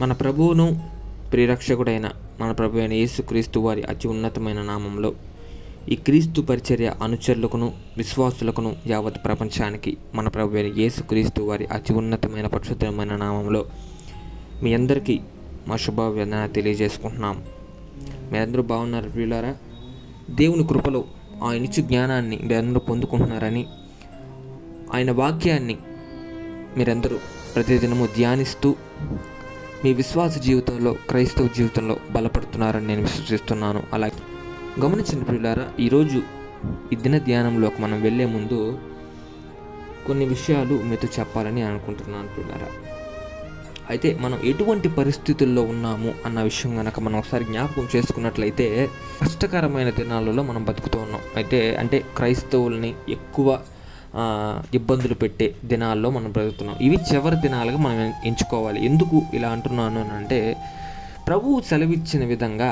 మన ప్రభువును ప్రిరక్షకుడైన మన ప్రభు అయిన యేసుక్రీస్తు వారి అతి ఉన్నతమైన నామంలో ఈ క్రీస్తు పరిచర్య అనుచరులకును విశ్వాసులకును యావత్ ప్రపంచానికి మన ప్రభు అయిన యేసుక్రీస్తు వారి అతి ఉన్నతమైన పరిశుద్ధమైన నామంలో మీ అందరికీ మా శుభాభివందన తెలియజేసుకుంటున్నాం. మీరందరూ బాగున్నారు ప్రియులారా? దేవుని కృపలో ఆయన ఇచ్చి జ్ఞానాన్ని మీరందరూ పొందుకుంటున్నారని ఆయన వాక్యాన్ని మీరందరూ ప్రతిదినము ధ్యానిస్తూ మీ విశ్వాస జీవితంలో క్రైస్తవ జీవితంలో బలపడుతున్నారని నేను విశ్వసిస్తున్నాను. అలాగే గమనించిన ప్రియులారా ఈరోజు ఈ దిన ధ్యానంలోకి మనం వెళ్ళే ముందు కొన్ని విషయాలు మీతో చెప్పాలని అనుకుంటున్నాను ప్రియులారా. అయితే మనం ఎటువంటి పరిస్థితుల్లో ఉన్నాము అన్న విషయం కనుక మనం ఒకసారి జ్ఞాపకం చేసుకున్నట్లయితే కష్టకరమైన దినాలలో మనం బతుకుతూ ఉన్నాం. అయితే అంటే క్రైస్తవుల్ని ఎక్కువ ఇబ్బందులు పెట్టే దినాల్లో మనం బ్రతుకుతున్నాం. ఇవి చివరి దినాలుగా మనం ఎంచుకోవాలి. ఎందుకు ఇలా అంటున్నాను అని అంటే ప్రభువు సెలవిచ్చిన విధంగా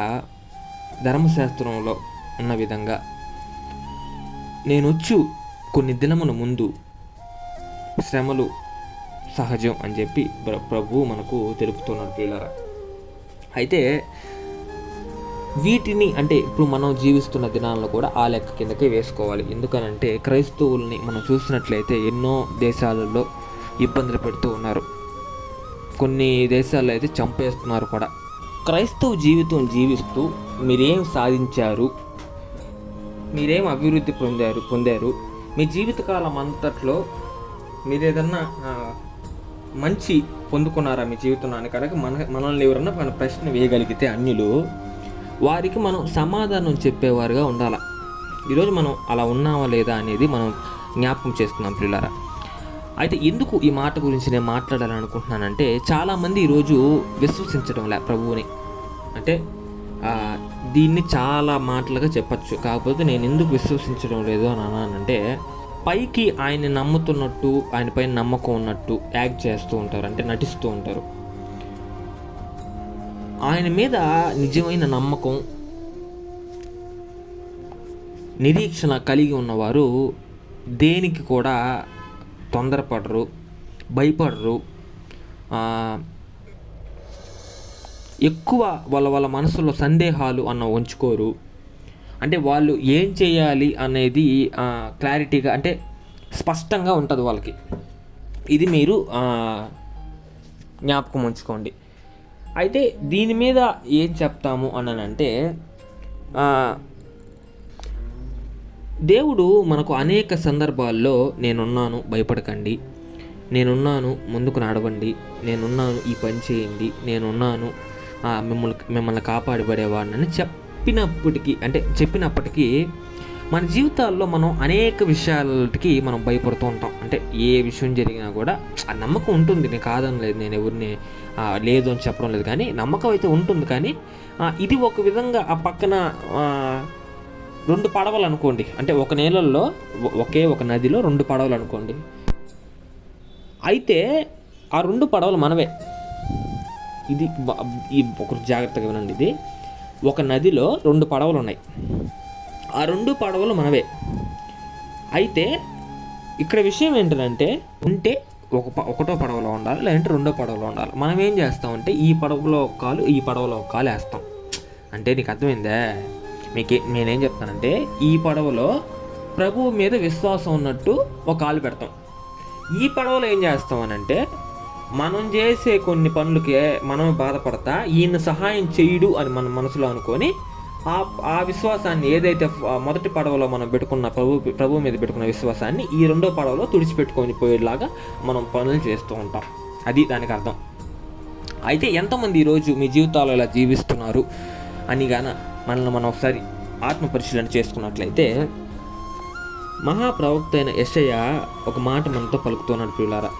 ధర్మశాస్త్రంలో ఉన్న విధంగా నేను వచ్చు కొన్ని దినముల ముందు శ్రమలు సహజం అని చెప్పి ప్రభువు మనకు తెలుపుతున్నాడు పిల్లరా అయితే వీటిని అంటే ఇప్పుడు మనం జీవిస్తున్న దినాల్లో కూడా ఆ లెక్క కిందకే వేసుకోవాలి. ఎందుకనంటే క్రైస్తవుల్ని మనం చూసినట్లయితే ఎన్నో దేశాలలో ఇబ్బందులు పెడుతూ ఉన్నారు. కొన్ని దేశాల్లో అయితే చంపేస్తున్నారు కూడా. క్రైస్తవ జీవితం జీవిస్తూ మీరేం సాధించారు? మీరేం అభివృద్ధి పొందారు పొందారు? మీ జీవితకాలం అంతట్లో మీరు ఏదన్నా మంచి పొందుకున్నారా మీ జీవితంలో? కనుక మన మనల్ని ఎవరన్నా మన ప్రశ్న వేయగలిగితే అన్యులు వారికి మనం సమాధానం చెప్పేవారుగా ఉండాలి. ఈరోజు మనం అలా ఉన్నామా లేదా అనేది మనం జ్ఞాపకం చేస్తున్నాం పిల్లరా అయితే ఎందుకు ఈ మాట గురించి నేను మాట్లాడాలని అనుకుంటున్నానంటే చాలామంది ఈరోజు విశ్వసించడం లే ప్రభువుని. అంటే దీన్ని చాలా మాటలుగా చెప్పచ్చు. కాకపోతే నేను ఎందుకు విశ్వసించడం లేదు అని అన్నానంటే పైకి ఆయన నమ్ముతున్నట్టు ఆయన పైన నమ్మకం ఉన్నట్టు యాక్ట్ చేస్తూ ఉంటారు. అంటే నటిస్తూ ఉంటారు. ఆయన మీద నిజమైన నమ్మకం నిరీక్షణ కలిగి ఉన్నవారు దేనికి కూడా తొందరపడరు భయపడరు. ఎక్కువ వాళ్ళ వాళ్ళ మనసులో సందేహాలు అన్న ఉంచుకోరు. అంటే వాళ్ళు ఏం చేయాలి అనేది క్లారిటీగా అంటే స్పష్టంగా ఉంటుంది వాళ్ళకి. ఇది మీరు జ్ఞాపకం ఉంచుకోండి. అయితే దీని మీద ఏం చెప్తాము అని అంటే దేవుడు మనకు అనేక సందర్భాల్లో నేనున్నాను భయపడకండి. నేనున్నాను ముందుకు నడవండి. నేనున్నాను ఈ పని చేయండి. నేనున్నాను ఆ, మిమ్మల్ని మిమ్మల్ని కాపాడబడేవాడిని చెప్పినప్పటికీ అంటే చెప్పినప్పటికీ మన జీవితాల్లో మనం అనేక విషయాలకి మనం భయపడుతూ ఉంటాం. అంటే ఏ విషయం జరిగినా కూడా ఆ నమ్మకం ఉంటుంది. నేను కాదని లేదు నేను ఎవరిని లేదు అని చెప్పడం లేదు కానీ నమ్మకం అయితే ఉంటుంది కానీ ఇది ఒక విధంగా ఆ పక్కన రెండు పడవలు అనుకోండి. అంటే ఒక నేలల్లో ఒకే ఒక నదిలో రెండు పడవలు అనుకోండి. అయితే ఆ రెండు పడవలు మనవే. ఇది ఈ ఒక జాగ్రత్తగా వినండి. ఇది ఒక నదిలో రెండు పడవలు ఉన్నాయి. ఆ రెండు పడవలు మనవే. అయితే ఇక్కడ విషయం ఏంటంటే ఉంటే ఒక ఒకటో పడవలో ఉండాలి లేదంటే రెండో పడవలో ఉండాలి. మనం ఏం చేస్తామంటే ఈ పడవలో ఒక కాలు ఈ పడవలో ఒక కాలు వేస్తాం. అంటే నీకు అర్థమైందే? మీకు నేనేం చెప్తానంటే ఈ పడవలో ప్రభువు మీద విశ్వాసం ఉన్నట్టు ఒక కాలు పెడతాం. ఈ పడవలో ఏం చేస్తామనంటే మనం చేసే కొన్ని పనులకే మనం బాధపడతా ఈయన సహాయం చేయుడు అని మన మనసులో అనుకొని ఆ ఆ విశ్వాసాన్ని ఏదైతే మొదటి పడవలో మనం పెట్టుకున్న ప్రభు ప్రభు మీద పెట్టుకున్న విశ్వాసాన్ని ఈ రెండో పడవలో తుడిచిపెట్టుకొని పోయేలాగా మనం పనులు చేస్తూ ఉంటాం. అది దానికి అర్థం. అయితే ఎంతమంది ఈరోజు మీ జీవితాలు ఇలా జీవిస్తున్నారు అని గాన మనల్ని మనం ఒకసారి ఆత్మ పరిశీలన చేసుకున్నట్లయితే మహాప్రవక్త అయిన యెషయా ఒక మాట మనతో పలుకుతున్నాడు పిల్లారా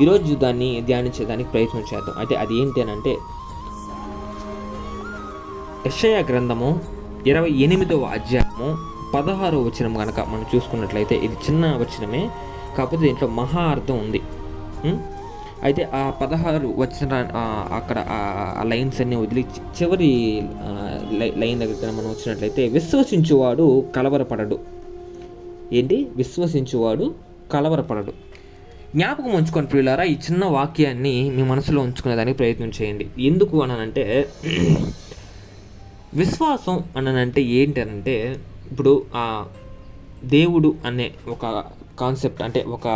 ఈరోజు దాన్ని ధ్యానించేదానికి ప్రయత్నం చేద్దాం. అయితే అది ఏంటి అని అంటే యషయ గ్రంథము ఇరవై ఎనిమిదవ అధ్యాయము పదహారవ వచనం కనుక మనం చూసుకున్నట్లయితే ఇది చిన్న వచనమే కాకపోతే దీంట్లో మహా అర్థం ఉంది. అయితే ఆ పదహారు వచ్చిన అక్కడ ఆ- లైన్స్ అన్ని వదిలి చివరి లై- లైన్ దగ్గర మనం వచ్చినట్లయితే విశ్వసించువాడు కలవరపడడు. ఏంటి? విశ్వసించువాడు కలవరపడడు. జ్ఞాపకం ఉంచుకొని ప్రియులారా ఈ చిన్న వాక్యాన్ని మీ మనసులో ఉంచుకునేదానికి ప్రయత్నం చేయండి. ఎందుకు అనంటే విశ్వాసం అనంటే ఏంటంటే ఇప్పుడు ఆ దేవుడు అనే ఒక కాన్సెప్ట్ అంటే ఒక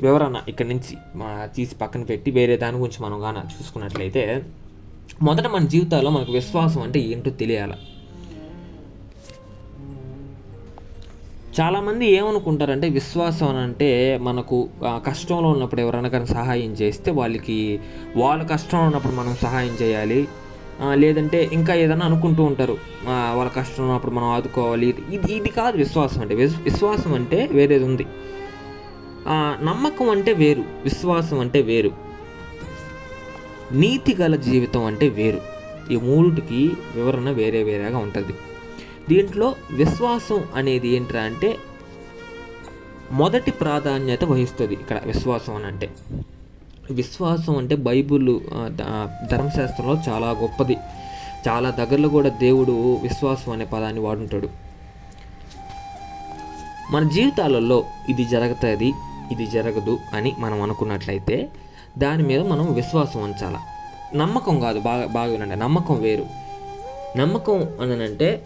వివరణ ఇక్కడ నుంచి మా తీసి పక్కన పెట్టి వేరే దాని గురించి మనం గాన చూసుకున్నట్లయితే మొదట మన జీవితాల్లో మనకు విశ్వాసం అంటే ఏంటో తెలియాలి. చాలామంది ఏమనుకుంటారంటే విశ్వాసం అని అంటే మనకు కష్టంలో ఉన్నప్పుడు ఎవరైనా కానీ సహాయం చేస్తే వాళ్ళకి వాళ్ళ కష్టంలో ఉన్నప్పుడు మనం సహాయం చేయాలి. లేదంటే ఇంకా ఏదైనా అనుకుంటూ ఉంటారు. వాళ్ళ కష్టం ఉన్నప్పుడు మనం ఆదుకోవాలి. ఇది ఇది కాదు విశ్వాసం అంటే విశ్వాసం అంటే వేరేది ఉంది. నమ్మకం అంటే వేరు. విశ్వాసం అంటే వేరు. నీతి గల జీవితం అంటే వేరు. ఈ మూడిటికి వివరణ వేరే వేరేగా ఉంటుంది. దీంట్లో విశ్వాసం అనేది ఏంట్రా అంటే మొదటి ప్రాధాన్యత వహిస్తుంది ఇక్కడ విశ్వాసం అని అంటే. విశ్వాసం అంటే బైబుల్ ధర్మశాస్త్రంలో చాలా గొప్పది. చాలా దగ్గరలో కూడా దేవుడు విశ్వాసం అనే పదాన్ని వాడుంటాడు. మన జీవితాలలో ఇది జరుగుతుంది ఇది జరగదు అని మనం అనుకున్నట్లయితే దాని మీద మనం విశ్వాసం ఉంచాలి? నమ్మకం కాదు బాగా బాగా వినండి. నమ్మకం వేరు. నమ్మకం అని అంటే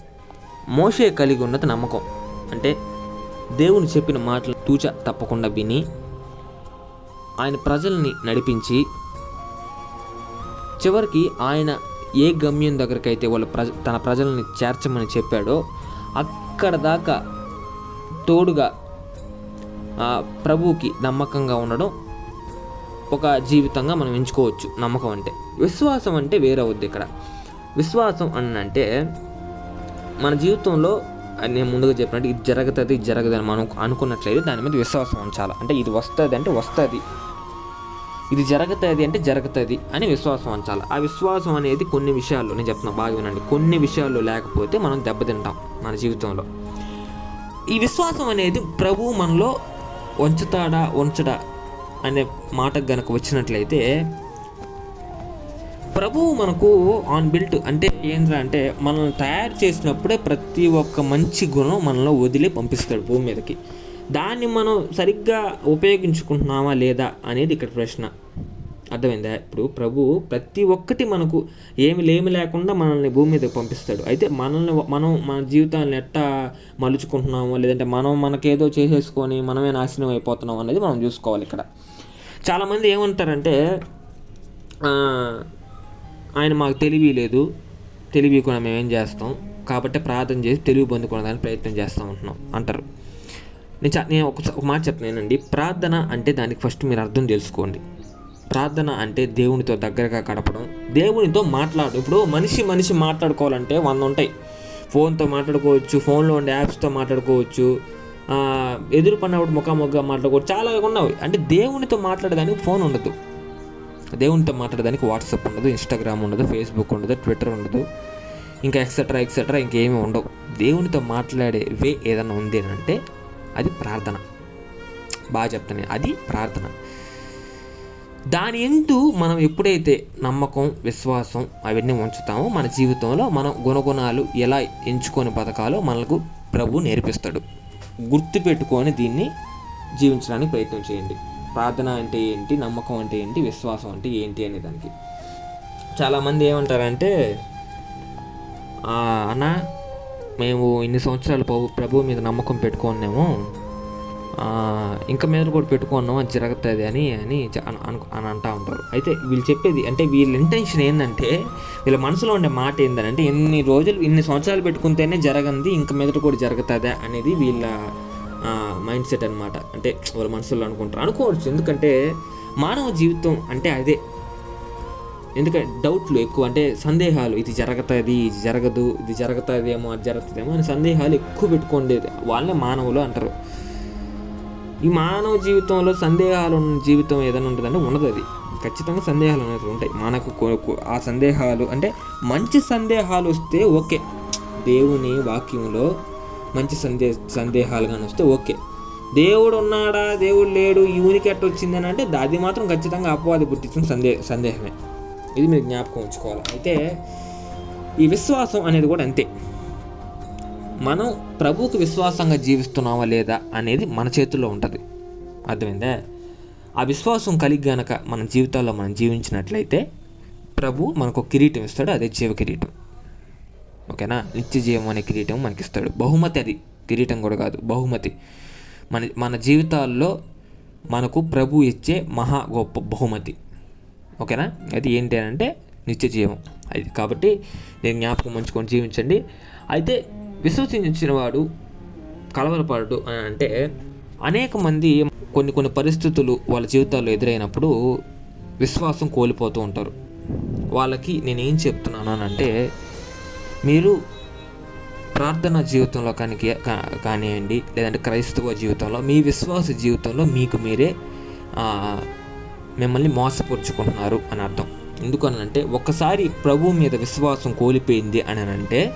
మోషే కలిగి ఉన్నది నమ్మకం. అంటే దేవుని చెప్పిన మాటలు తూచ తప్పకుండా విని ఆయన ప్రజల్ని నడిపించి చివరికి ఆయన ఏ గమ్యం దగ్గరకైతే వాళ్ళ ప్రజ తన ప్రజల్ని చేర్చమని చెప్పాడో అక్కడ దాకా తోడుగా ప్రభువుకి నమ్మకంగా ఉండడం ఒక జీవితంగా మనం ఎంచుకోవచ్చు. నమ్మకం అంటే విశ్వాసం అంటే వేరే అవుద్ది ఇక్కడ. విశ్వాసం అని అంటే మన జీవితంలో నేను ముందుగా చెప్పినట్టు ఇది జరుగుతుంది ఇది జరగదు అని మనం అనుకున్నట్లయితే దాని మీద విశ్వాసం ఉంచాలి. అంటే ఇది వస్తుంది అంటే వస్తుంది. ఇది జరుగుతుంది అంటే జరుగుతుంది అని విశ్వాసం ఉంచాలి. ఆ విశ్వాసం అనేది కొన్ని విషయాల్లో నేను చెప్తున్నా బాగా వినండి. కొన్ని విషయాల్లో లేకపోతే మనం దెబ్బతింటాం మన జీవితంలో. ఈ విశ్వాసం అనేది ప్రభువు మనలో ఉంచుతాడా ఉంచడా అనే మాటకు గనక వచ్చినట్లయితే ప్రభువు మనకు ఆన్ బిల్ట్ అంటే ఏంద్రా అంటే మనల్ని తయారు చేసినప్పుడే ప్రతి ఒక్క మంచి గుణం మనలో వదిలి పంపిస్తాడు భూమి మీదకి. దాన్ని మనం సరిగ్గా ఉపయోగించుకుంటున్నామా లేదా అనేది ఇక్కడ ప్రశ్న. అర్థమైందా? ఇప్పుడు ప్రభు ప్రతి ఒక్కటి మనకు ఏమి లేమి లేకుండా మనల్ని భూమి మీదకి పంపిస్తాడు. అయితే మనల్ని మనం మన జీవితాన్ని ఎట్టా మలుచుకుంటున్నామో లేదంటే మనం మనకేదో చేసేసుకొని మనమే నాశనం అయిపోతున్నాం అనేది మనం చూసుకోవాలి ఇక్కడ. చాలామంది ఏమంటారంటే ఆయన మాకు తెలివి లేదు తెలివి కూడా మేము ఏం చేస్తాం? కాబట్టి ప్రార్థన చేసి తెలివి పొందుకోవడానికి ప్రయత్నం చేస్తూ ఉంటున్నాం అంటారు. నేను నేను ఒక ఒక మాట చెప్తున్నానండి. ప్రార్థన అంటే దానికి ఫస్ట్ మీరు అర్థం తెలుసుకోండి. ప్రార్థన అంటే దేవునితో దగ్గరగా గడపడం దేవునితో మాట్లాడు. ఇప్పుడు మనిషి మనిషి మాట్లాడుకోవాలంటే వంద ఉంటాయి. ఫోన్తో మాట్లాడుకోవచ్చు ఫోన్లో ఉండే యాప్స్తో మాట్లాడుకోవచ్చు ఎదురు పడినప్పుడు ముఖాముఖిగా మాట్లాడుకోవచ్చు. చాలా ఉన్నాయి అంటే దేవునితో మాట్లాడేదానికి ఫోన్ ఉండదు. దేవునితో మాట్లాడడానికి వాట్సాప్ ఉండదు ఇన్స్టాగ్రామ్ ఉండదు ఫేస్బుక్ ఉండదు ట్విట్టర్ ఉండదు ఇంకా ఎక్సెట్రా ఎక్సెట్రా ఇంకేమీ ఉండవు. దేవునితో మాట్లాడే వే ఏదైనా ఉంది అంటే అది ప్రార్థన. బాగా చెప్తాను అది ప్రార్థన. దాని ఎందు మనం ఎప్పుడైతే నమ్మకం విశ్వాసం అవన్నీ ఉంచుతామో మన జీవితంలో మన గుణగుణాలు ఎలా ఎంచుకొని బతకాలో మనకు ప్రభు నేర్పిస్తాడు. గుర్తుపెట్టుకొని దీన్ని జీవించడానికి ప్రయత్నం చేయండి. ప్రార్థన అంటే ఏంటి? నమ్మకం అంటే ఏంటి? విశ్వాసం అంటే ఏంటి అనే దానికి చాలామంది ఏమంటారంటే అన్నా మేము ఇన్ని సంవత్సరాలు ప్రభు ప్రభు మీద నమ్మకం పెట్టుకున్నాము. ఇంకా మీద కూడా పెట్టుకున్నాం అది జరుగుతుంది అని అని అను- అని అంటూ ఉంటారు. అయితే వీళ్ళు చెప్పేది అంటే వీళ్ళ ఇంటెన్షన్ ఏంటంటే వీళ్ళ మనసులో ఉండే మాట ఏంటంటే ఎన్ని రోజులు ఇన్ని సంవత్సరాలు పెట్టుకుంటేనే జరగంది ఇంకా మీదట కూడా జరుగుతుందా అనేది వీళ్ళ మైండ్ సెట్ అనమాట అంటే వాళ్ళ మనసులో అనుకుంటారు. అనుకోవచ్చు. ఎందుకంటే మానవ జీవితం అంటే అదే. ఎందుకంటే డౌట్లు ఎక్కువ అంటే సందేహాలు ఇది జరుగుతుంది ఇది జరగదు ఇది జరుగుతుందేమో అది జరుగుతుందేమో అని సందేహాలు ఎక్కువ పెట్టుకోండేది. వాళ్ళే మానవులు అంటారు. ఈ మానవ జీవితంలో సందేహాలు ఉన్న జీవితం ఏదైనా ఉంటుందంటే ఉండదు అది. ఖచ్చితంగా సందేహాలు అనేది ఉంటాయి. మనకు ఆ సందేహాలు అంటే మంచి సందేహాలు వస్తే ఓకే. దేవుని వాక్యంలో మంచి సందే సందేహాలు కానీ వస్తే ఓకే. దేవుడు ఉన్నాడా? దేవుడు లేడు? ఈ ఊరికి ఎట్ట వచ్చిందని అంటే అది మాత్రం ఖచ్చితంగా అపవాది పుట్టించిన సందే సందేహమే. ఇది మీరు జ్ఞాపకం ఉంచుకోవాలి. అయితే ఈ విశ్వాసం అనేది కూడా అంతే. మనం ప్రభువుకు విశ్వాసంగా జీవిస్తున్నామా లేదా అనేది మన చేతుల్లో ఉంటుంది. అర్థమైందా? ఆ విశ్వాసం కలిగి గనక మన జీవితాల్లో మనం జీవించినట్లయితే ప్రభు మనకు కిరీటం ఇస్తాడు అదే జీవ కిరీటం. ఓకేనా? నిత్య జీవం అనే కిరీటం మనకి ఇస్తాడు బహుమతి అది. కిరీటం కూడా కాదు బహుమతి. మన మన జీవితాల్లో మనకు ప్రభు ఇచ్చే మహా గొప్ప బహుమతి. ఓకేనా? అది ఏంటి అని అంటే నిత్య జీవం. అది కాబట్టి నేను జ్ఞాపకం ఉంచుకొని జీవించండి. అయితే విశ్వసించిన వాడు కలవరపడు అని అంటే అనేక మంది కొన్ని కొన్ని పరిస్థితులు వాళ్ళ జీవితాల్లో ఎదురైనప్పుడు విశ్వాసం కోల్పోతూ ఉంటారు. వాళ్ళకి నేను ఏం చెప్తున్నాను అని అంటే మీరు ప్రార్థన జీవితంలో కానీ కా- కానివ్వండి లేదంటే క్రైస్తవ జీవితంలో మీ విశ్వాస జీవితంలో మీకు మీరే మిమ్మల్ని మోసపరుచుకుంటున్నారు అని అర్థం. ఎందుకనంటే ఒక్కసారి ప్రభు మీద విశ్వాసం కోల్పోయింది అని అంటే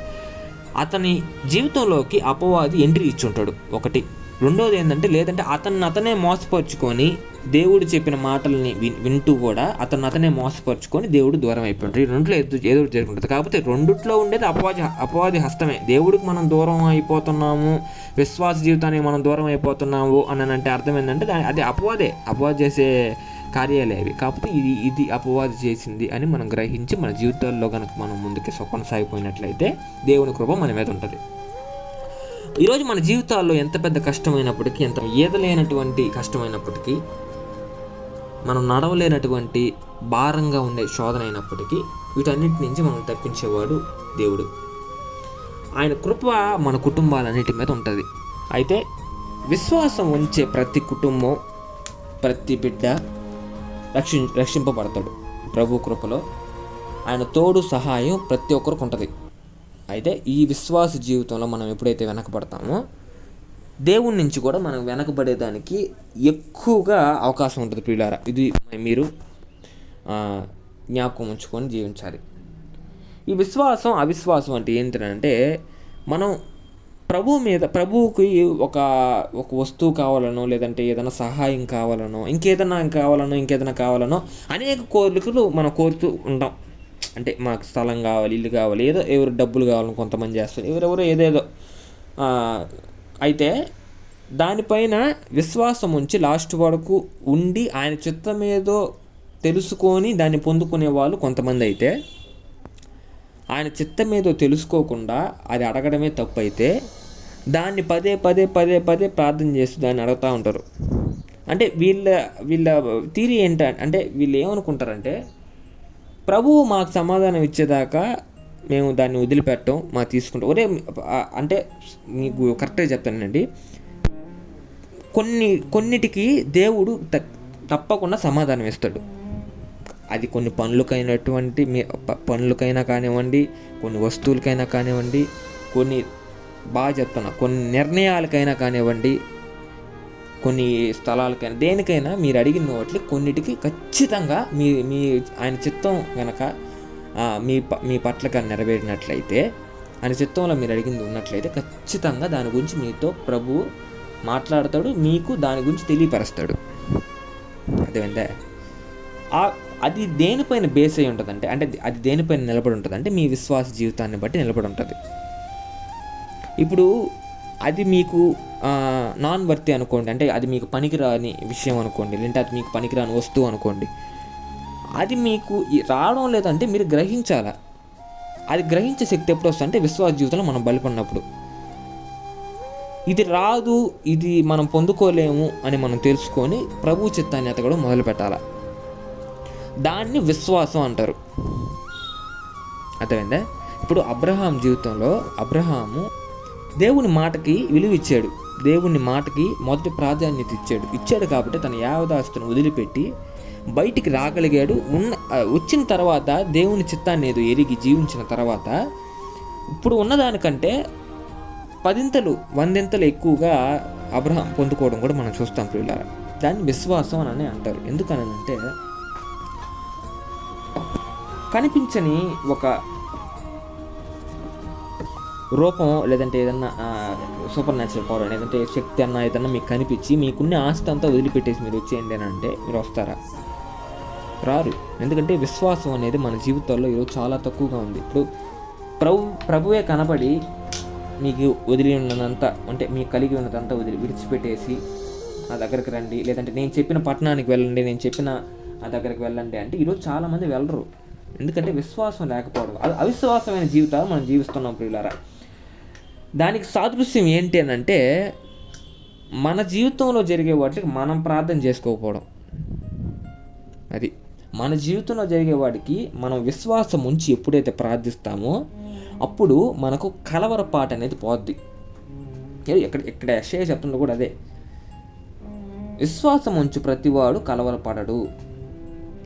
అతని జీవితంలోకి అపవాది ఎంట్రీ ఇచ్చుంటాడు. ఒకటి. రెండోది ఏంటంటే లేదంటే అతన్ని అతనే మోసపరుచుకొని దేవుడు చెప్పిన మాటల్ని వింటూ కూడా అతను అతనే మోసపరుచుకొని దేవుడు దూరం అయిపోయాడు. ఈ రెండులో ఏదో ఏదో జరుగుతుంది కాకపోతే రెండిట్లో ఉండేది అపవాది అపవాది హస్తమే. దేవుడికి మనం దూరం అయిపోతున్నాము విశ్వాస జీవితానికి మనం దూరం అయిపోతున్నాము అని అంటే అర్థం ఏంటంటే దాని అది అపవాదే. అపవాది చేసే కార్యాలే అవి కాకపోతే ఇది ఇది అపవాది చేసింది అని మనం గ్రహించి మన జీవితాల్లో కనుక మనం ముందుకు కొనసాగిపోయినట్లయితే దేవుని కృప మన మీద ఉంటుంది. ఈరోజు మన జీవితాల్లో ఎంత పెద్ద కష్టమైనప్పటికీ ఎంత ఈదలేనటువంటి కష్టమైనప్పటికీ మనం నడవలేనటువంటి భారంగా ఉండే శోధన అయినప్పటికీ వీటన్నిటి నుంచి మనం తప్పించేవాడు దేవుడు. ఆయన కృప మన కుటుంబాలన్నిటి మీద ఉంటుంది. అయితే విశ్వాసం ఉంచే ప్రతి కుటుంబం ప్రతి బిడ్డ రక్షి రక్షింపబడతాడు. ప్రభు కృపలో ఆయన తోడు సహాయం ప్రతి ఒక్కరికి ఉంటుంది. అయితే ఈ విశ్వాస జీవితంలో మనం ఎప్పుడైతే వెనకబడతామో దేవుడి నుంచి కూడా మనం వెనకబడేదానికి ఎక్కువగా అవకాశం ఉంటుంది ప్రియులారా. ఇది మీరు జ్ఞాపకం ఉంచుకొని జీవించాలి. ఈ విశ్వాసం అవిశ్వాసం అంటే ఏంటంటే మనం ప్రభువు మీద ప్రభువుకి ఒక ఒక వస్తువు కావాలనో లేదంటే ఏదైనా సహాయం కావాలనో ఇంకేదైనా కావాలనో ఇంకేదైనా కావాలనో అనేక కోరికలు మనం కోరుతూ ఉంటాం. అంటే మాకు స్థలం కావాలి ఇల్లు కావాలి ఏదో ఎవరు డబ్బులు కావాలని కొంతమంది చేస్తారు. ఎవరెవరో ఏదేదో. అయితే దానిపైన విశ్వాసం ఉంచి లాస్ట్ వరకు ఉండి ఆయన చిత్తం ఏదో తెలుసుకొని దాన్ని పొందుకునే వాళ్ళు కొంతమంది అయితే ఆయన చిత్తం ఏదో తెలుసుకోకుండా అది అడగడమే తప్పు అయితే దాన్ని పదే పదే పదే పదే ప్రార్థన చేస్తూ దాన్ని అడుగుతూ ఉంటారు. అంటే వీళ్ళ వీళ్ళ తీరి ఏంట అంటే వీళ్ళు ఏమనుకుంటారంటే ప్రభువు మాకు సమాధానం ఇచ్చేదాకా మేము దాన్ని వదిలిపెట్టం మాకు తీసుకుంటాం. ఒరే అంటే మీకు కరెక్ట్గా చెప్తానండి. కొన్ని కొన్నిటికి దేవుడు త- తప్పకుండా సమాధానం ఇస్తాడు. అది కొన్ని పనులకైనటువంటి మీ పనులకైనా కానివ్వండి కొన్ని వస్తువులకైనా కానివ్వండి కొన్ని బాగా చెప్తున్నా కొన్ని నిర్ణయాలకైనా కానివ్వండి కొన్ని స్థలాలకైనా దేనికైనా మీరు అడిగిన వాటి కొన్నిటికి ఖచ్చితంగా మీ మీ ఆయన చిత్తం కనుక మీ మీ పట్ల కానీ నెరవేరినట్లయితే ఆయన చిత్తంలో మీరు అడిగింది ఉన్నట్లయితే ఖచ్చితంగా దాని గురించి మీతో ప్రభువు మాట్లాడతాడు మీకు దాని గురించి తెలియపరుస్తాడు. అదేవిందే ఆ అది దేనిపైన బేస్ అయి ఉంటుందంటే అంటే అది దేనిపైన నిలబడి ఉంటుంది అంటే మీ విశ్వాస జీవితాన్ని బట్టి నిలబడి ఉంటుంది. ఇప్పుడు అది మీకు నాన్ వర్తి అనుకోండి అంటే అది మీకు పనికిరాని విషయం అనుకోండి లేదంటే అది మీకు పనికిరాని వస్తువు అనుకోండి అది మీకు రావడం లేదంటే మీరు గ్రహించాలా? అది గ్రహించే శక్తి ఎప్పుడు వస్తుంది అంటే విశ్వాస జీవితంలో మనం బలిపడినప్పుడు. ఇది రాదు ఇది మనం పొందుకోలేము అని మనం తెలుసుకొని ప్రభు చిత్తాన్ని ఎతకడం మొదలు పెట్టాలా దాన్ని విశ్వాసం అంటారు. అర్థమైందా? ఇప్పుడు అబ్రహాం జీవితంలో అబ్రహాము దేవుని మాటకి విలువ ఇచ్చాడు దేవుని మాటకి మొదటి ప్రాధాన్యత ఇచ్చాడు. ఇచ్చాడు కాబట్టి తన యావదాస్తును వదిలిపెట్టి బయటికి రాగలిగాడు. ఉన్న వచ్చిన తర్వాత దేవుని చిత్తాన్ని ఏదో ఎరిగి జీవించిన తర్వాత ఇప్పుడు ఉన్నదానికంటే పదింతలు వందింతలు ఎక్కువగా అబ్రహం పొందుకోవడం కూడా మనం చూస్తాం ప్రియులారా. దాన్ని విశ్వాసం అని అంటారు. ఎందుకనంటే కనిపించని ఒక రూపం లేదంటే ఏదన్నా సూపర్ న్యాచురల్ పవర్ లేదంటే శక్తి అన్న ఏదన్నా మీకు కనిపించి మీకున్న ఆస్తి అంతా వదిలిపెట్టేసి మీరు వచ్చేయండి అని అంటే మీరు వస్తారా? రారు. ఎందుకంటే విశ్వాసం అనేది మన జీవితాల్లో ఈరోజు చాలా తక్కువగా ఉంది. ఇప్పుడు ప్రభు ప్రభువే కనబడి మీకు వదిలి ఉన్నదంతా అంటే మీకు కలిగి ఉన్నదంతా వదిలి విడిచిపెట్టేసి నా దగ్గరికి రండి. లేదంటే నేను చెప్పిన పట్టణానికి వెళ్ళండి నేను చెప్పిన నా దగ్గరికి వెళ్ళండి అంటే ఈరోజు చాలామంది వెళ్ళరు. ఎందుకంటే విశ్వాసం లేకపోవడం. అది అవిశ్వాసమైన జీవితాలు మనం జీవిస్తున్నాం ప్రియులారా. దానికి సాదృశ్యం ఏంటి అని అంటే మన జీవితంలో జరిగే వాటికి మనం ప్రార్థన చేసుకోకపోవడం. అది. మన జీవితంలో జరిగే వాడికి మనం విశ్వాసం ఉంచి ఎప్పుడైతే ప్రార్థిస్తామో అప్పుడు మనకు కలవరపాటు అనేది పోద్ది. ఇక్కడ ఇక్కడ యెషయా చెప్తుంది కూడా అదే. విశ్వాసం ఉంచు ప్రతివాడు కలవరపడడు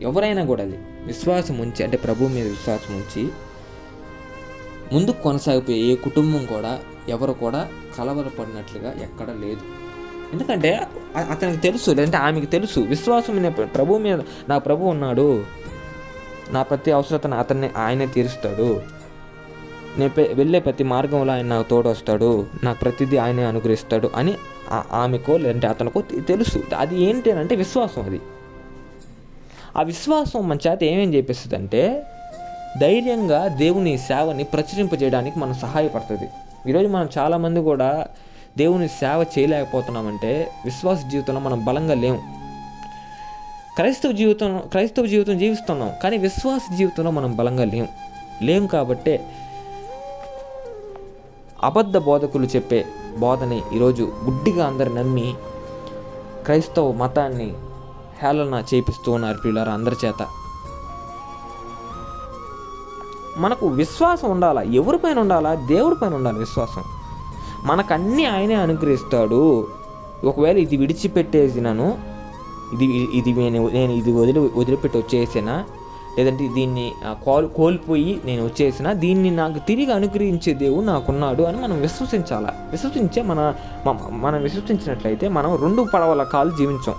ఎవరైనా కూడా అది విశ్వాసం ఉంచి అంటే ప్రభు మీద విశ్వాసం ఉంచి ముందుకు కొనసాగిపోయే ఏ కుటుంబం కూడా ఎవరు కూడా కలవరపడినట్లుగా ఎక్కడ లేదు. ఎందుకంటే అతనికి తెలుసు లేదంటే ఆమెకు తెలుసు. విశ్వాసం ప్రభు మీద నా ప్రభు ఉన్నాడు. నా ప్రతి అవసరతను అతన్ని ఆయనే తీరుస్తాడు. నేను వెళ్ళే ప్రతి మార్గంలో ఆయన నాకు తోడొస్తాడు. నాకు ప్రతిదీ ఆయనే అనుగ్రహిస్తాడు అని ఆ- ఆమెకో లేదంటే అతనికో తెలుసు. అది ఏంటి అని అంటే విశ్వాసం అది. ఆ విశ్వాసం మన చేత ఏమేం చేపిస్తుంది అంటే ధైర్యంగా దేవుని సేవని ప్రచురింపజేయడానికి మనం సహాయపడుతుంది. ఈరోజు మనం చాలామంది కూడా దేవుని సేవ చేయలేకపోతున్నామంటే విశ్వాస జీవితంలో మనం బలంగా లేము. క్రైస్తవ జీవితం క్రైస్తవ జీవితం జీవిస్తున్నాం కానీ విశ్వాస జీవితంలో మనం బలంగా లేం లేం కాబట్టే అబద్ధ బోధకులు చెప్పే బోధని ఈరోజు గుడ్డిగా అందరు నమ్మి క్రైస్తవ మతాన్ని హేళన చేపిస్తూ ఉన్నారు పిల్లలు అందరి చేత. మనకు విశ్వాసం ఉండాలా? ఎవరిపైన ఉండాలా? దేవుడి పైన ఉండాలి విశ్వాసం. మనకన్నీ ఆయనే అనుగ్రహిస్తాడు. ఒకవేళ ఇది విడిచిపెట్టేసినాను ఇది ఇది నేను నేను ఇది వదిలి వదిలిపెట్టి వచ్చేసినా లేదంటే దీన్ని కోల్ కోల్పోయి నేను వచ్చేసిన దీన్ని నాకు తిరిగి అనుగ్రహించే దేవుడు నాకున్నాడు అని మనం విశ్వసించాలా? విశ్వసించే మన మనం విశ్వసించినట్లయితే మనం రెండు పడవల కాలు జీవించాం.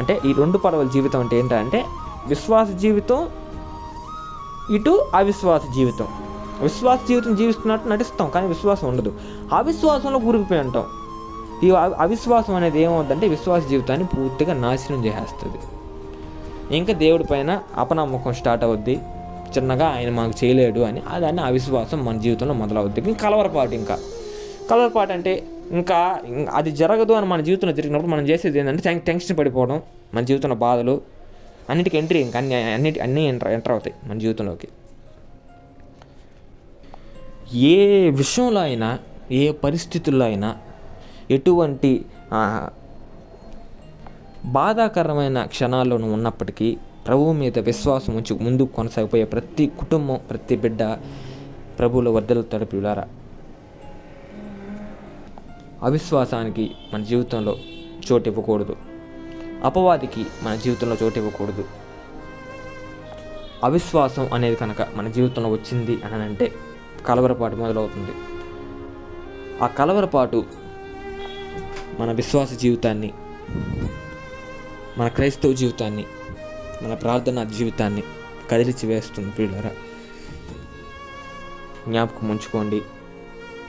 అంటే ఈ రెండు పడవల జీవితం అంటే ఏంటంటే విశ్వాస జీవితం ఇటు అవిశ్వాస జీవితం. విశ్వాస జీవితం జీవిస్తున్నట్టు నటిస్తాం కానీ విశ్వాసం ఉండదు. అవిశ్వాసంలో కూరుకుపోయి ఉంటాం. ఈ అవిశ్వాసం అనేది ఏమవుతుందంటే విశ్వాస జీవితాన్ని పూర్తిగా నాశనం చేసేస్తుంది. ఇంకా దేవుడి పైన అపనమ్మకం స్టార్ట్ అవుద్ది. చిన్నగా ఆయన మాకు చేయలేడు అని దాన్ని అవిశ్వాసం మన జీవితంలో మొదలవుద్ది. ఇంకా కలవరపాటు ఇంకా. కలవరపాటు అంటే ఇంకా అది జరగదు అని మన జీవితంలో జరిగినప్పుడు మనం చేసేది ఏంటంటే టెన్- టెన్షన్ పడిపోవడం మన జీవితంలో బాధలు అన్నిటికీ ఎంట్రీ ఇంకా అన్ని అన్నిటి అన్నీ ఎంటర్ ఎంటర్ అవుతాయి మన జీవితంలోకి. ఏ విషయంలో అయినా ఏ పరిస్థితుల్లో అయినా ఎటువంటి బాధాకరమైన క్షణాల్లోనూ ఉన్నప్పటికీ ప్రభువు మీద విశ్వాసం ఉంచి ముందుకు కొనసాగిపోయే ప్రతి కుటుంబం ప్రతి బిడ్డ ప్రభువుల వర్ధలు తడిపిలారా అవిశ్వాసానికి మన జీవితంలో చోటు ఇవ్వకూడదు. అపవాదికి మన జీవితంలో చోటు ఇవ్వకూడదు. అవిశ్వాసం అనేది కనుక మన జీవితంలో వచ్చింది అని అంటే కలవరపాటు మొదలవుతుంది. ఆ కలవరపాటు మన విశ్వాస జీవితాన్ని మన క్రైస్తవ జీవితాన్ని మన ప్రార్థనా జీవితాన్ని కదిలిచి వేస్తుంది ప్రియులారా. జ్ఞాపకం ఉంచుకోండి.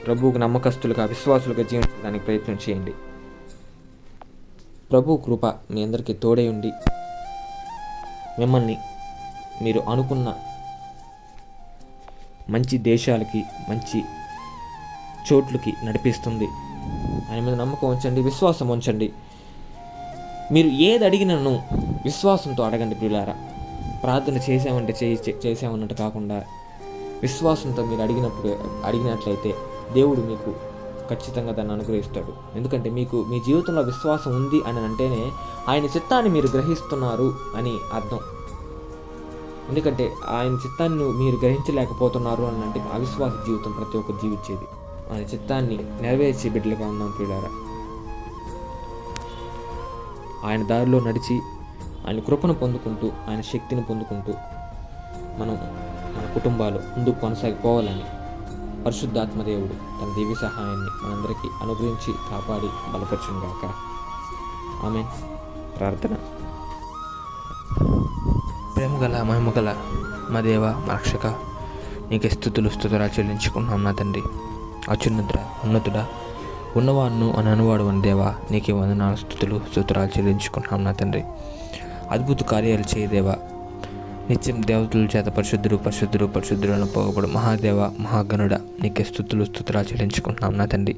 ప్రభువుకు నమ్మకస్తులుగా విశ్వాసులుగా జీవించడానికి ప్రయత్నం చేయండి. ప్రభు కృప మీ అందరికీ తోడై ఉండి మిమ్మల్ని మీరు అనుకున్న మంచి దేశాలకి మంచి చోట్లకి నడిపిస్తుంది. ఆయన మీద నమ్మకం ఉంచండి విశ్వాసం ఉంచండి. మీరు ఏది అడిగినను విశ్వాసంతో అడగండి ప్రియులారా. ప్రార్థన చేసామంటే చేయి చే- చేసామన్నట్టు కాకుండా విశ్వాసంతో మీరు అడిగినప్పుడు అడిగినట్లయితే దేవుడు మీకు ఖచ్చితంగా దాన్ని అనుగ్రహిస్తాడు. ఎందుకంటే మీకు మీ జీవితంలో విశ్వాసం ఉంది అని అంటేనే ఆయన చిత్తాన్ని మీరు గ్రహిస్తున్నారు అని అర్థం. ఎందుకంటే ఆయన చిత్తాన్ని మీరు గ్రహించలేకపోతున్నారు అని అంటే అవిశ్వాస జీవితం ప్రతి ఒక్క జీవించేది. ఆయన చిత్తాన్ని నెరవేర్చే బిడ్డలుగా ఉన్నాం ప్రియులారా. ఆయన దారిలో నడిచి ఆయన కృపను పొందుకుంటూ ఆయన శక్తిని పొందుకుంటూ మనం మన కుటుంబాలు ముందుకు కొనసాగిపోవాలని పరిశుద్ధాత్మదేవుడు తన దివ్య సహాయాన్ని మనందరికీ అనుగ్రహించి కాపాడి బలపరచుగాక ఆమె ప్రార్థన. ప్రేమగల మహిమగల మా దేవ మా రక్షక నీకు స్థుతులు స్థుతురా చెల్లించుకున్నాం నా తండ్రి. అత్యున్నతుడా ఉన్నతుడా ఉన్నవాడును అని అనువాడు అని దేవా నీకే వందనాలు స్థుతులు స్థుతురాలు చెల్లించుకున్నాం నా తండ్రి. అద్భుత కార్యాలు చేయదేవా నిత్యం దేవతల చేత పరిశుద్ధుడు పరిశుద్ధుడు పరిశుద్ధుడు అని పోగపడు మహాదేవ మహాగణుడ. నీకే స్థుతులు స్థుతులా చెల్లించుకుంటున్నాం నా తండ్రి.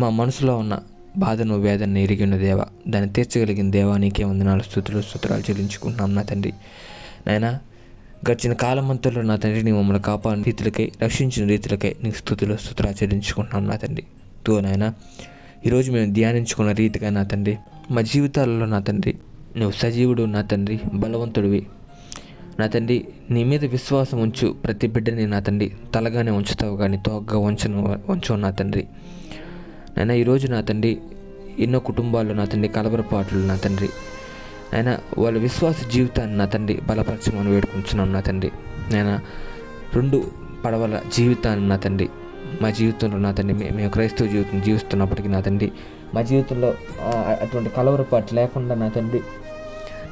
మా మనసులో ఉన్న బాధను వేదన ఎరిగిన దేవ దాన్ని తీర్చగలిగిన దేవ నీకే వందనాలు స్థుతులు స్థుతురాలు చెల్లించుకుంటున్నాం నా తండ్రి. నాయనా గడిచిన కాలమంతలో నా తండ్రి నీ మమ్మల్ని కాపాడిన రీతులకై రక్షించిన రీతులకై నీకు స్థుతులు స్థుతురాలు చెల్లించుకుంటున్నాం నా తండ్రి. తో నాయన ఈరోజు మేము ధ్యానించుకున్న రీతిగా నా తండ్రి మా జీవితాలలో నా తండ్రి నువ్వు సజీవుడు నా తండ్రి బలవంతుడివి. నా తండ్రి నీ మీద విశ్వాసం ఉంచు. ప్రతి బిడ్డని నా తండ్రి తలగానే ఉంచుతావు కానీ తోగ్గా ఉంచను ఉంచు నా తండ్రి. నాయన ఈరోజు నా తండ్రి ఎన్నో కుటుంబాల్లో నా తండ్రి కలవరపాట్లు నా తండ్రి. ఆయన వాళ్ళ విశ్వాస జీవితాన్ని నా తండ్రి బలపరచమని వేడుకుంటున్నాం నా తండ్రి. నేను రెండు పడవల జీవితాన్ని నా తండ్రి మా జీవితంలో నా తండ్రి మేము క్రైస్తవ జీవితం జీవిస్తున్నప్పటికీ నా తండ్రి మా జీవితంలో అటువంటి కలవరపాటు లేకుండా నా తండ్రి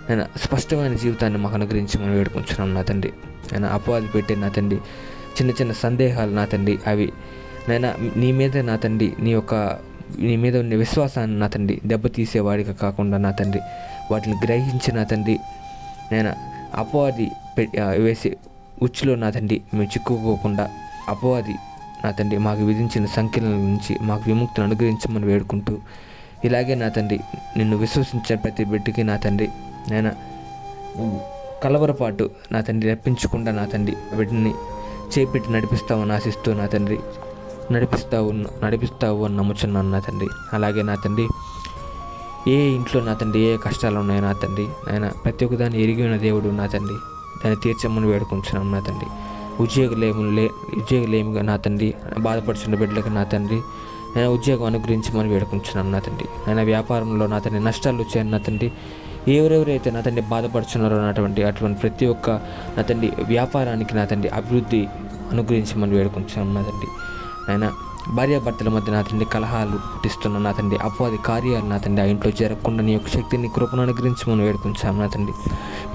నేను స్పష్టమైన జీవితాన్ని మాకు అనుగ్రహించి మనం వేడుకుంటున్నాం నా తండ్రి. నేను అపవాది పెట్టే నా తండ్రి చిన్న చిన్న సందేహాలు నా తండ్రి అవి నేను నీ మీద నా తండ్రి నీ యొక్క నీ మీద ఉన్న విశ్వాసాన్ని నా తండ్రి దెబ్బతీసేవాడిగా కాకుండా నా తండ్రి వాటిని గ్రహించి నా తండ్రి నేను అపవాది పె- వేసే ఉచ్చులో నా తండ్రి మేము చిక్కుకోకుండా అపవాది నా తండ్రి మాకు విధించిన సంఖ్యల నుంచి మాకు విముక్తిని అనుగ్రహించమని వేడుకుంటూ ఇలాగే నా తండ్రి నిన్ను విశ్వసించే ప్రతి బిడ్డకి నా తండ్రి నేను? కలవరపాటు నా తండ్రి రప్పించకుండా నా తండ్రి వీటిని చేపెట్టి నడిపిస్తావని ఆశిస్తూ నా తండ్రి. నడిపిస్తావు నడిపిస్తావు అని నమ్ముచున్నాను నా తండ్రి. అలాగే నా తండ్రి ఏ ఇంట్లో నా తండ్రి ఏ కష్టాలు ఉన్నాయో నా తండ్రి. ఆయన ప్రతి ఒక్కదాన్ని ఎరిగిన దేవుడు నా తండ్రి. దాన్ని తీర్చమని వేడుకుంటున్నాను నా తండ్రి. ఉద్యోగలేములు లే ఉద్యోగలేమిగా నా తండ్రి. బాధపడుచున్న బిడ్డలకు నా తండ్రి. నేను ఉద్యోగం అనుగ్రహించమని వేడుకుంటున్నాను నా తండ్రి. ఆయన వ్యాపారంలో నా తండ్రి నష్టాలు వచ్చాయని నా తండ్రి. ఎవరెవరైతే నా తండ్రి బాధపడుచున్నారో అన్నటువంటి అటువంటి ప్రతి ఒక్క నా తండ్రి వ్యాపారానికి నా తండ్రి అభివృద్ధి అనుగ్రహించమని వేడుకుంటున్నాను నా తండ్రి. ఆయన భార్యాభర్తల మధ్య నా తండ్రి కలహాలు పుట్టిస్తున్న నా తండ్రి అపవాది కార్యాలు నా తండ్రి ఆ ఇంట్లో జరగకుండా నీ యొక్క శక్తిని కృపను అనుగ్రహించమని వేడుకుంటాం నా తండ్రి.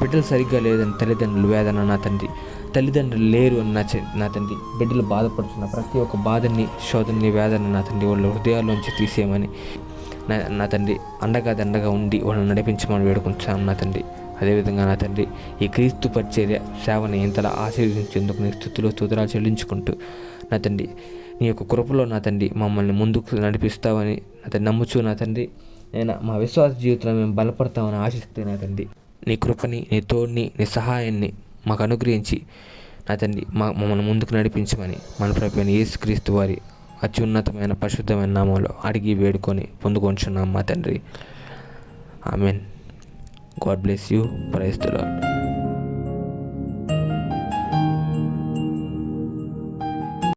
బిడ్డలు సరిగ్గా లేదని తల్లిదండ్రులు వేదన నా తండ్రి. తల్లిదండ్రులు లేరు అని నా నా తండ్రి. బిడ్డలు బాధపడుతున్న ప్రతి ఒక్క బాధని శోధనని వేదన నా తండ్రి వాళ్ళ హృదయాల్లోంచి తీసేయమని నా నా తండ్రి అండగా దండగా ఉండి వాళ్ళని నడిపించమని వేడుకుంటాం నా తండ్రి. అదేవిధంగా నా తండ్రి ఈ క్రీస్తు పరిచర్య సేవని ఇంతలా ఆశీర్వదించేందుకు నీ స్థుతులు స్తోత్రాలు చెల్లించుకుంటూ నా తండ్రి నీ యొక్క కృపలో నా తండ్రి మమ్మల్ని ముందుకు నడిపిస్తావని నా నమ్ముచు నా తండ్రి. నేను మా విశ్వాస జీవితంలో మేము బలపడతామని ఆశిస్తే నా తండ్రి. నీ కృపని నీ తోడిని నీ సహాయాన్ని మాకు అనుగ్రహించి నా తండ్రి మా మమ్మల్ని ముందుకు నడిపించమని మన ప్రభు యేసుక్రీస్తు వారి అత్యున్నతమైన పరిశుద్ధమైన నామంలో అడిగి వేడుకొని పొందుకొంచున్నాం మా తండ్రి. Amen. God bless you. Praise the lord